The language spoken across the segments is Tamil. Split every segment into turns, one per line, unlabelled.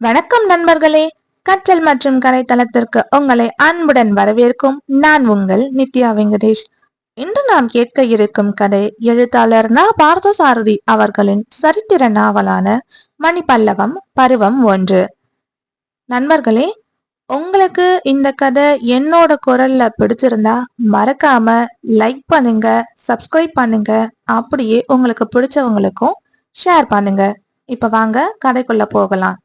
வணக்கம் நண்பர்களே. கற்றல் மற்றும் கலை தளத்திற்கு உங்களை அன்புடன் வரவேற்கும் நான் உங்கள் நித்யா வெங்கடேஷ். இன்று நாம் கேட்க இருக்கும் கதை எழுத்தாளர் ந. பார்த்தசாரதி அவர்களின் சரித்திர நாவலான மணிப்பல்லவம் பருவம் ஒன்று. நண்பர்களே உங்களுக்கு இந்த கதை என்னோட குரல்ல பிடிச்சிருந்தா மறக்காம லைக் பண்ணுங்க சப்ஸ்கிரைப் பண்ணுங்க அப்படியே உங்களுக்கு பிடிச்சவங்களுக்கும் ஷேர் பண்ணுங்க. இப்ப வாங்க கதைக்குள்ள போகலாம்.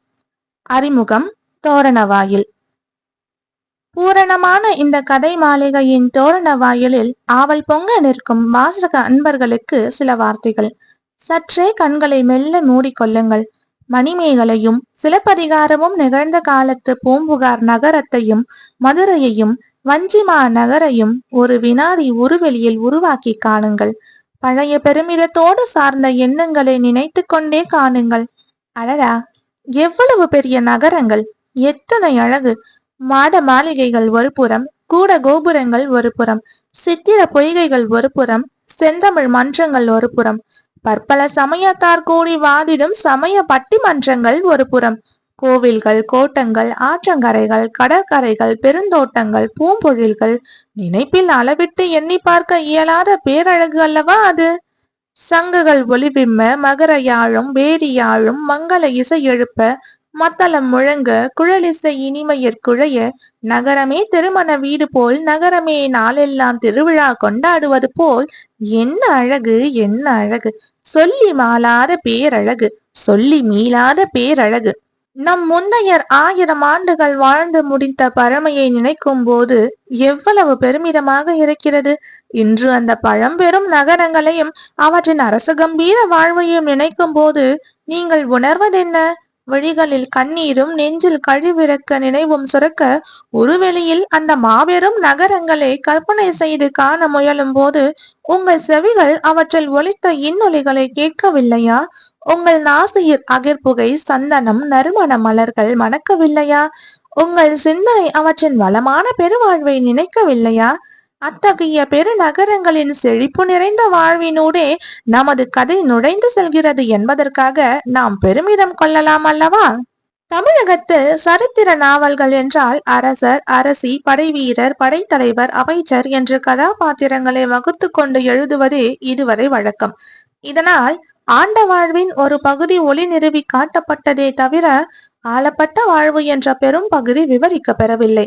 அறிமுகம் தோரண வாயில் பூரணமான இந்த கதை மாளிகையின் தோரண வாயிலில் ஆவல் பொங்க நிற்கும் வாசக அன்பர்களுக்கு சில வார்த்தைகள். சற்றே கண்களை மெல்ல மூடிக்கொள்ளுங்கள் மணிமேகலையும் சிலப்பதிகாரமும் நிகழ்ந்த காலத்து பூம்புகார் நகரத்தையும் மதுரையையும் வஞ்சிமா நகரையும் ஒரு வினாடி உருவெளியில் உருவாக்கி காணுங்கள். பழைய பெருமிதத்தோடு சார்ந்த எண்ணங்களை நினைத்து கொண்டே காணுங்கள். அடடா! எவ்வளவு பெரிய நகரங்கள் எத்தனை அழகு. மாட மாளிகைகள் ஒரு புறம் கூட கோபுரங்கள் ஒரு புறம் சித்திர பொய்கைகள் ஒரு புறம் செந்தமிழ் மன்றங்கள் ஒரு புறம். பற்பல சமயத்தார் கூடி வாதிடும் சமய பட்டிமன்றங்கள் ஒரு புறம். கோவில்கள் கோட்டங்கள் ஆற்றங்கரைகள் கடற்கரைகள் பெருந்தோட்டங்கள் பூம்பொழில்கள் நினைப்பில் அளவிட்டு எண்ணி பார்க்க இயலாத பேரழகு அல்லவா அது? சங்குகள் ஒளிவிம்ம மகர யாழும் வேரி யாழும் மங்கள இசை எழுப்ப மத்தளம் முழங்க குழலிசை இனிமையற்குழைய நகரமே திருமண வீடு போல் நகரமே நாளெல்லாம் திருவிழா கொண்டாடுவது போல் என்ன அழகு என்ன அழகு சொல்லி மாலாத பேரழகு சொல்லி மீளாத பேரழகு. நம் முந்தையர் ஆயிரம் ஆண்டுகள் வாழ்ந்து முடித்த பழமையை நினைக்கும் போது எவ்வளவு பெருமிதமாக இருக்கிறது. இன்று அந்த பழம்பெரும் நகரங்களையும் அவற்றின் அரச கம்பீர வாழ்வையும் நினைக்கும் போது நீங்கள் உணர்வதென்ன? வழிகளில் கண்ணீரும் நெஞ்சில் கழிவிறக்க நினைவும் சுரக்க ஒருவெளியில் அந்த மாபெரும் நகரங்களை கற்பனை செய்து காண முயலும் போது உங்கள் செவிகள் அவற்றில் ஒலித்த இன்னொலிகளை கேட்கவில்லையா? உங்கள் நாசியில் அகிர்புகை சந்தனம் நறுமண மலர்கள் மணக்கவில்லையா? உங்கள் சிந்தனை அவற்றின் வளமான பெருவாழ்வை நினைக்கவில்லையா? அத்தகைய பெருநகரங்களின் செழிப்பு நிறைந்த வாழ்வினூடே நமது கதை நுழைந்து செல்கிறது என்பதற்காக நாம் பெருமிதம் கொள்ளலாம் அல்லவா? தமிழகத்தில் சரித்திர நாவல்கள் என்றால் அரசர் அரசி படைவீரர் படைத்தலைவர் அமைச்சர் என்ற கதாபாத்திரங்களை வகுத்து கொண்டு எழுதுவதே இதுவரை வழக்கம். இதனால் ஆண்ட வாழ்வின் ஒரு பகுதி ஒளி நிறுவி காட்டப்பட்டதே தவிர ஆளப்பட்ட வாழ்வு என்ற பெரும் பகுதி விவரிக்க பெறவில்லை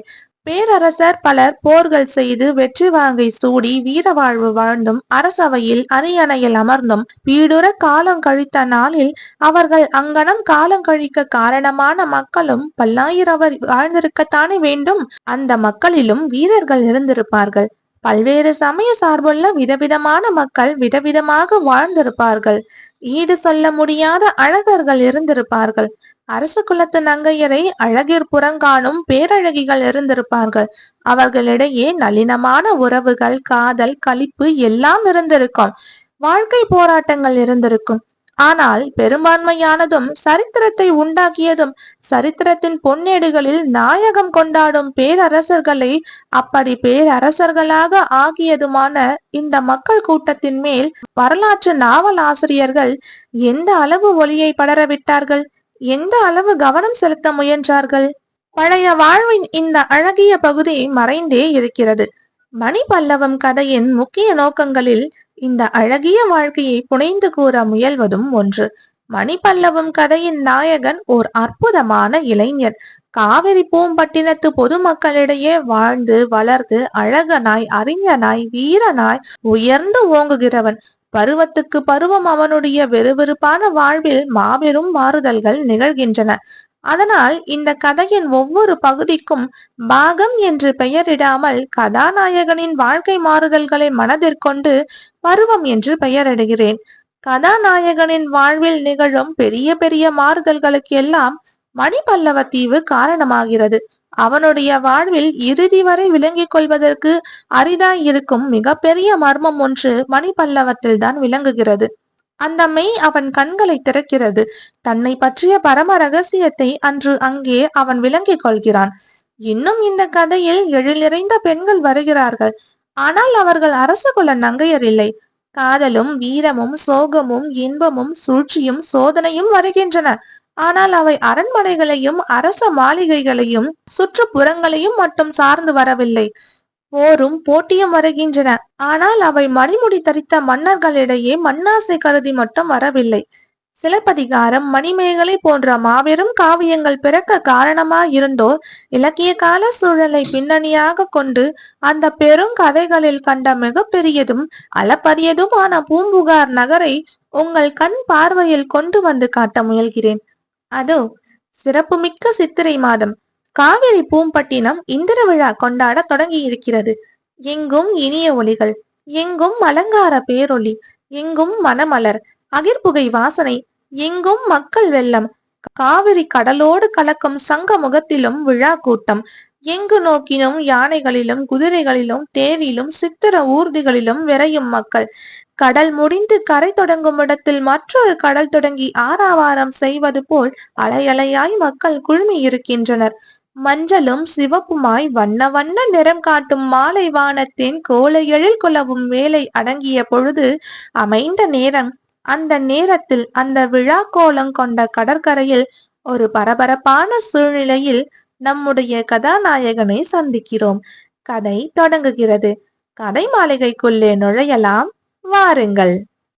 பேரரசர் பலர் போர்கள் செய்து வெற்றி வாங்கை சூடி வீர வாழ்வு வாழ்ந்தும் அரசவையில் அரியணையில் அமர்ந்தும் வீடுற காலம் கழித்த நாளில் அவர்கள் அங்கனம் காலம் கழிக்க காரணமான மக்களும் பல்லாயிரவர் வாழ்ந்திருக்கத்தானே வேண்டும்? அந்த மக்களிலும் வீரர்கள் இருந்திருப்பார்கள். பல்வேறு சமய சார்புள்ள விதவிதமான மக்கள் விதவிதமாக வாழ்ந்திருப்பார்கள். ஈடு சொல்ல முடியாத அழகர்கள் இருந்திருப்பார்கள். அரச குலத்து நங்கையரை அழகிற் புறங்காணும் பேரழகிகள் இருந்திருப்பார்கள். அவர்களிடையே நளினமான உறவுகள் காதல் களிப்பு எல்லாம் இருந்திருக்கும். வாழ்க்கை போராட்டங்கள் இருந்திருக்கும். ஆனால் பெரும்பான்மையானதும் சரித்திரத்தை உண்டாக்கியதும் சரித்திரத்தின் பொன்னேடுகளில் நாயகம் கொண்டாடும் பேரரசர்களை அப்படி பேரரசர்களாக ஆகியதுமான இந்த மக்கள் கூட்டத்தின் மேல் வரலாற்று நாவல் ஆசிரியர்கள் எந்த அளவு ஒளியை படரவிட்டார்கள்? எந்த அளவு கவனம் செலுத்த முயன்றார்கள்? பழைய வாழ்வின் இந்த அழகிய பகுதி மறைந்தே இருக்கிறது. மணி பல்லவம் கதையின் முக்கிய நோக்கங்களில் இந்த அழகிய வாழ்க்கையை புனைந்து கூற முயல்வதும் ஒன்று. மணிப்பல்லவம் கதையின் நாயகன் ஓர் அற்புதமான இளைஞர். காவிரி பூம்பட்டினத்து பொதுமக்களிடையே வாழ்ந்து வளர்ந்து அழகனாய் அறிஞனாய் வீரனாய் உயர்ந்து ஓங்குகிறவன். பருவத்துக்கு பருவம் அவனுடைய வெறுவெறுப்பான வாழ்வில் மாபெரும் மாறுதல்கள் நிகழ்கின்றன. அதனால் இந்த கதையின் ஒவ்வொரு பகுதிக்கும் பாகம் என்று பெயரிடாமல் கதாநாயகனின் வாழ்க்கை மாறுதல்களை மனதிற்கொண்டு பருவம் என்று பெயரிடுகிறேன். கதாநாயகனின் வாழ்வில் நிகழும் பெரிய பெரிய மாறுதல்களுக்கு எல்லாம் மணிபல்லவ தீவு காரணமாகிறது. அவனுடைய வாழ்வில் இறுதி வரை விளங்கிக் கொள்வதற்கு அரிதாய் இருக்கும் மிகப்பெரிய மர்மம் ஒன்று மணிபல்லவத்தில் தான் விளங்குகிறது. அந்த மெய் அவன் கண்களை திறக்கிறது. தன்னை பற்றிய பரம ரகசியத்தை அன்று அங்கே அவன் விளங்கிக் கொள்கிறான். இன்னும் இந்த கதையில் எழில் நிறைந்த பெண்கள் வருகிறார்கள். ஆனால் அவர்கள் அரசு குல நங்கையர் இல்லை. காதலும் வீரமும் சோகமும் இன்பமும் சூழ்ச்சியும் சோதனையும் வருகின்றன. ஆனால் அவை அரண்மனைகளையும் அரச மாளிகைகளையும் சுற்றுப்புறங்களையும் மட்டும் சார்ந்து வரவில்லை. போரும் போட்டியும் வருகின்றன. ஆனால் அவை மணிமுடி தரித்த மன்னர்களிடையே மண்ணாசை கருதி மட்டும் வரவில்லை. சிலப்பதிகாரம் மணிமேகலை போன்ற மாபெரும் காவியங்கள் பிறக்க காரணமாயிருந்தோர் இலக்கிய கால சூழலை பின்னணியாக கொண்டு அந்த பெரும் கதைகளில் கண்ட மிகப்பெரியதும் அளப்பரியதுமான பூம்புகார் நகரை உங்கள் கண் பார்வையில் கொண்டு வந்து காட்ட முயல்கிறேன். அதோ சிறப்புமிக்க சித்திரை மாதம். காவிரி பூம்பட்டினம் இந்திர விழா கொண்டாட தொடங்கி இருக்கிறது எங்கும் இனிய ஒளிகள் எங்கும் அலங்கார பேரொளி எங்கும் மனமலர் அகிர்புகை வாசனை எங்கும் மக்கள் வெள்ளம். காவிரி கடலோடு கலக்கும் சங்க முகத்திலும் விழா கூட்டம். எங்கு நோக்கினும் யானைகளிலும் குதிரைகளிலும் தேரிலும் சித்திர ஊர்திகளிலும் விரையும் மக்கள். கடல் முடிந்து கரை தொடங்கும் இடத்தில் மற்றொரு கடல் தொடங்கி ஆறாவாரம் செய்வது போல் அலையலையாய் மக்கள் குழுமி இருக்கின்றனர் மஞ்சளும் சிவப்புமாய் வண்ண வண்ண நிறம் காட்டும் மாலை வானத்தின் கோலையெழில் குலவும் வேலை அடங்கிய பொழுது அமைந்த நேரம். அந்த நேரத்தில் அந்த விழா கோலம் கொண்ட கடற்கரையில் ஒரு பரபரப்பான சூழ்நிலையில் நம்முடைய கதாநாயகனை சந்திக்கிறோம். கதை தொடங்குகிறது. கதை மாளிகைக்குள்ளே நுழையலாம். வாருங்கள்.